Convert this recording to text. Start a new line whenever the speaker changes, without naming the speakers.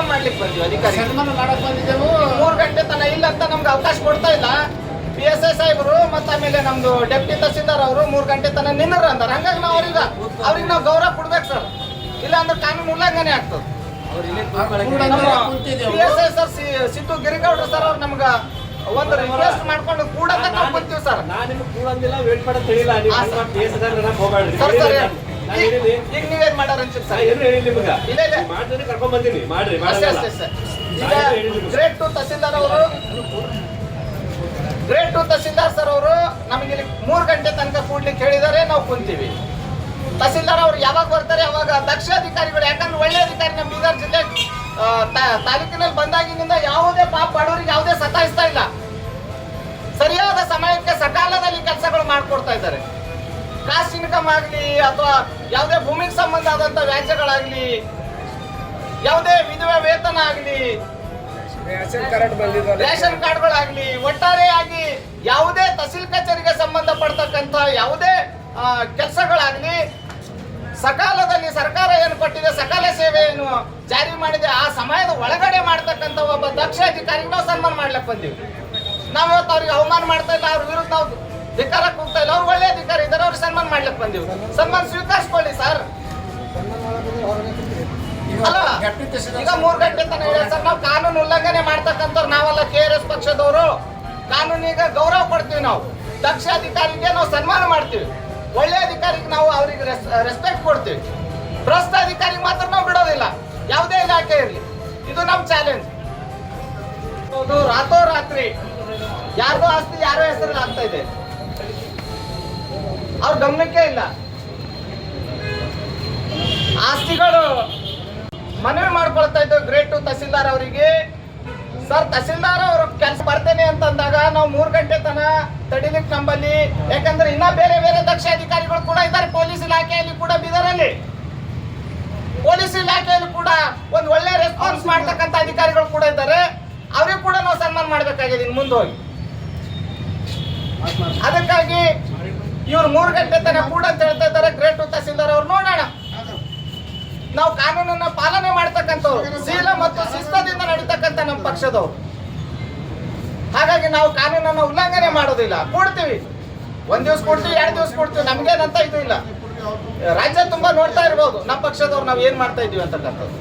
ಸನ್ಮಾನ ಮಾಡ್ಲಿಕ್ಕೆ ಬಂದ್ವಿ ಅಧಿಕಾರಿ.
ಸನ್ಮಾನ ಮಾಡಕ್ ಬಂದಿದ್ದೆವು.
ಮೂರು ಗಂಟೆ ತನ ಇಲ್ಲ ಅಂತ ನಮ್ಗೆ ಅವಕಾಶ ಕೊಡ್ತಾ ಇಲ್ಲ. ಪಿ ಎಸ್ ಐ ಸಾಹೇಬರು ಮತ್ತೆ ಆಮೇಲೆ ನಮ್ದು ಡೆಪ್ಟಿ ತಹಸೀಲ್ದಾರ್ ಅವರು ಮೂರು ಗಂಟೆ ತನ ನಿನ್ನರ ಅಂತಾರೆ ಹಂಗಾಗಿ ನಾವು ಅವ್ರಿಗೆ ಅವ್ರಿಗೆ ನಾವು ಗೌರವ ಕೊಡ್ಬೇಕು ಸರ್. ಇಲ್ಲ ಅಂದ್ರೆ ಕಾನೂನು ಉಲ್ಲಂಘನೆ ಆಗ್ತದೆ. P S I sir Siddu ಗಿರಿಗೌಡ್ರು sir ಅವ್ರು ನಮ್ಗೆ ಒಂದು ರಿಕ್ವೆಸ್ಟ್ ಮಾಡ್ಕೊಂಡು ಕೂಡ ನಾವು ಬರ್ತೀವಿ ಸರ್.
ನಾನು ನಿಮ್ಗೆ ಕೂಡಂದಿಲ್ಲ ವೇಟ್ ಮಾಡಕ್ ತಿಳಿಲ್ಲ. ನೀವು
ಸರ್.
ಮಾಡಿ ಹೋಗ್ಬೇಡ್ರಿ.
ಈಗ ನೀವೇನ್ ಮಾಡಾರ ಅನ್ಸುತ್ತೆ ಸರ್?
ಏನು ಹೇಳಿಲ್ಲ ನಿಮ್ಗ
ಇಲ್ಲ, ಇಲ್ಲ.
ಮಾಡ್ತೀನಿ ಕರ್ಕೊಂಡ್ ಬಂದೀನಿ. ಮಾಡ್ರಿ
ಅಷ್ಟೇ ಅಷ್ಟೇ ಸರ್ ಈಗ ಗ್ರೇಟ್ ಟು ತಹಸೀಲ್ದಾರ್ ಅವರು. ಗ್ರೇಟ್ ಟು ತಹಸೀಲ್ದಾರ್ ಸರ್ ಅವರು ನಮಗೆ ಇಲ್ಲಿ ಮೂರು ಗಂಟೆ ತನಕ ಕೂಡ್ಲಿಕ್ಕೆ ಹೇಳಿದ್ದಾರೆ ನಾವು ಕುಂತೀವಿ. ತಹಸೀಲ್ದಾರ್ ಅವರು ಯಾವಾಗ ಬರ್ತಾರೆ ಅವಾಗ ದಕ್ಷ ಅಧಿಕಾರಿಗಳು ಯಾಕಂದ್ರೆ ಒಳ್ಳೆ ಅಧಿಕಾರಿ ನಮ್ಮ ಬೀದರ್ ಜಿಲ್ಲೆ ತಾಲೂಕಿನಲ್ಲಿ ಬಂದಾಗಿನಿಂದ ಯಾವುದೇ ಪಾಪ ಬಡವರಿಗೆ ಯಾವುದೇ ಸತಾಯಿಸ್ತಾ ಇಲ್ಲ. ಸರಿಯಾದ ಸಮಯಕ್ಕೆ ಸಕಾಲದಲ್ಲಿ ಕೆಲಸಗಳು ಮಾಡಿಕೊಡ್ತಾ ಇದ್ದಾರೆ. ಕಾಸ್ಟ್ ಇನ್ಕಮ್ ಆಗಲಿ ಅಥವಾ ಯಾವುದೇ ಭೂಮಿಗೆ ಸಂಬಂಧ ಆದಂತ ವ್ಯಾಜ್ಯಗಳಾಗ್ಲಿ ಯಾವುದೇ ವಿಧವೆ ವೇತನ ಆಗಲಿ
ರೇಷನ್
ಕಾರ್ಡ್ಗಳಾಗ್ಲಿ ಒಟ್ಟಾರೆಯಾಗಿ ಯಾವುದೇ ತಹಸೀಲ್ ಕಚೇರಿಗೆ ಸಂಬಂಧಪಡ್ತಕ್ಕಂಥ ಯಾವುದೇ ಕೆಲಸಗಳಾಗ್ಲಿ ಸಕಾಲದಲ್ಲಿ ಸರ್ಕಾರ ಏನು ಕೊಟ್ಟಿದೆ ಸಕಾಲ ಸೇವೆಯನ್ನು ಜಾರಿ ಮಾಡಿದೆ ಆ ಸಮಯದ ಒಳಗಡೆ ಮಾಡ್ತಕ್ಕಂಥ ಒಬ್ಬ ದಕ್ಷ ಅಧಿಕಾರಿಗೆ ನಾವು ಸನ್ಮಾನ ಮಾಡ್ಲಿಕ್ಕೆ ಬಂದೀವಿ. ನಾವು ಇವತ್ತು ಅವ್ರಿಗೆ ಅವಮಾನ ಮಾಡ್ತಾ ಇಲ್ಲ ಅವ್ರ ವಿರುದ್ಧ ನಾವು ಧಿಕ್ಕಾರಕ್ಕೆ ಕೂಗ್ತಾ ಇಲ್ಲ. ಅವ್ರು ಒಳ್ಳೆ ಅಧಿಕಾರಿ ಇದ್ದಾರೆ. ಅವ್ರಿಗೆ ಸನ್ಮಾನ ಮಾಡ್ಲಿಕ್ಕೆ ಬಂದೀವಿ ಸನ್ಮಾನ ಸ್ವೀಕರಿಸ್ಕೊಳ್ಳಿ, ಸರ್. ಈಗ ಮೂರ್ ಗಂಟೆ ತನಕ ಇದೆ, ಸರ್. ನಾವು ಕಾನೂನು ಉಲ್ಲಂಘನೆ ಮಾಡ್ತಕ್ಕಂಥವ್ರು ನಾವೆಲ್ಲ ಕೆ ಆರ್ ಎಸ್ ಪಕ್ಷದವರು. ಕಾನೂನಿಗೆ ಗೌರವ ಕೊಡ್ತೀವಿ ನಾವು. ದಕ್ಷ ಅಧಿಕಾರಿಗೆ ನಾವು ಸನ್ಮಾನ ಮಾಡ್ತೀವಿ. ಒಳ್ಳೆ ಅಧಿಕಾರಿಗೆ ನಾವು ಅವ್ರಿಗೆ ರೆಸ್ಪೆಕ್ಟ್ ಕೊಡ್ತೀವಿ. ಭ್ರಷ್ಟ ಅಧಿಕಾರಿಗೆ ಮಾತ್ರ ನಾವು ಬಿಡೋದಿಲ್ಲ. ಯಾವುದೇ ಇಲಾಖೆ ಇರಲಿ. ಇದು ನಮ್ಮ ಚಾಲೆಂಜ್ ರಾತ್ರೋರಾತ್ರಿ ಯಾರ್ದೋ ಆಸ್ತಿ ಯಾರೋ ಹೆಸರಲ್ಲಿ ಆಗ್ತಾ ಇದೆ. ಅವ್ರ ಗಮನಕ್ಕೆ ಇಲ್ಲ. ಆಸ್ತಿಗಳು ಮನವಿ ಮಾಡ್ಕೊಳ್ತಾ ಇದ್ದು ಗ್ರೇಟ್ ತಹಸೀಲ್ದಾರ್ ಅವರಿಗೆ. ಸರ್, ತಹಸೀಲ್ದಾರ್ ಅವರು ಕೆಲಸ ಬರ್ತೇನೆ ಅಂತಂದಾಗ ನಾವು ಮೂರು ಗಂಟೆ ತನ ತಡಿಲಿಕ್ಕೆ ನಂಬಲ್ಲಿ ಯಾಕಂದ್ರೆ ಇನ್ನ ಬೇರೆ ಬೇರೆ ದಕ್ಷ ಅಧಿಕಾರಿಗಳು ಕೂಡ ಇದ್ದಾರೆ. ಪೊಲೀಸ್ ಇಲಾಖೆಯಲ್ಲಿ ಕೂಡ ಬೀದರಲ್ಲಿ. ಪೊಲೀಸ್ ಇಲಾಖೆಯಲ್ಲಿ ಕೂಡ ಒಂದು ಒಳ್ಳೆ ರೆಸ್ಪಾನ್ಸ್ ಮಾಡ್ತಕ್ಕಂಥ ಅಧಿಕಾರಿಗಳು ಕೂಡ ಇದ್ದಾರೆ. ಅವ್ರಿಗೆ ಕೂಡ ನಾವು ಸನ್ಮಾನ ಮಾಡ್ಬೇಕಾಗಿದೆ ಇನ್ನು ಮುಂದೆ ಹೋಗಿ. ಅದಕ್ಕಾಗಿ ಇವ್ರು ಮೂರು ಗಂಟೆ ತನಕ ಕೂಡ ಅಂತ ಹೇಳ್ತಾ ಇದ್ದಾರೆ. ಗ್ರೇಟ್ ತಹಸೀಲ್ದಾರ್ ಅವ್ರು ನೋಡೋಣ. ನಾವು ಕಾನೂನನ್ನ ಪಾಲನೆ ಮಾಡ್ತಕ್ಕಂಥವ್ರು ಶೀಲ ಮತ್ತು ಶಿಸ್ತದಿಂದ ನಡೀತಕ್ಕಂಥ ನಮ್ಮ ಪಕ್ಷದವ್ರು. ಹಾಗಾಗಿ ನಾವು ಕಾನೂನನ್ನ ಉಲ್ಲಂಘನೆ ಮಾಡೋದಿಲ್ಲ. ಕೊಡ್ತೀವಿ. ಒಂದ್ ದಿವಸ ಕೊಡ್ತೀವಿ ಎರಡು ದಿವಸ ಕೊಡ್ತೀವಿ. ನಮ್ಗೇನಂತ ಇದು ಇಲ್ಲ. ರಾಜ್ಯ ತುಂಬಾ ನೋಡ್ತಾ ಇರ್ಬೋದು. ನಮ್ಮ ಪಕ್ಷದವ್ರು ನಾವು ಏನ್ ಮಾಡ್ತಾ ಇದೀವಿ ಅಂತಕ್ಕಂಥದ್ದು.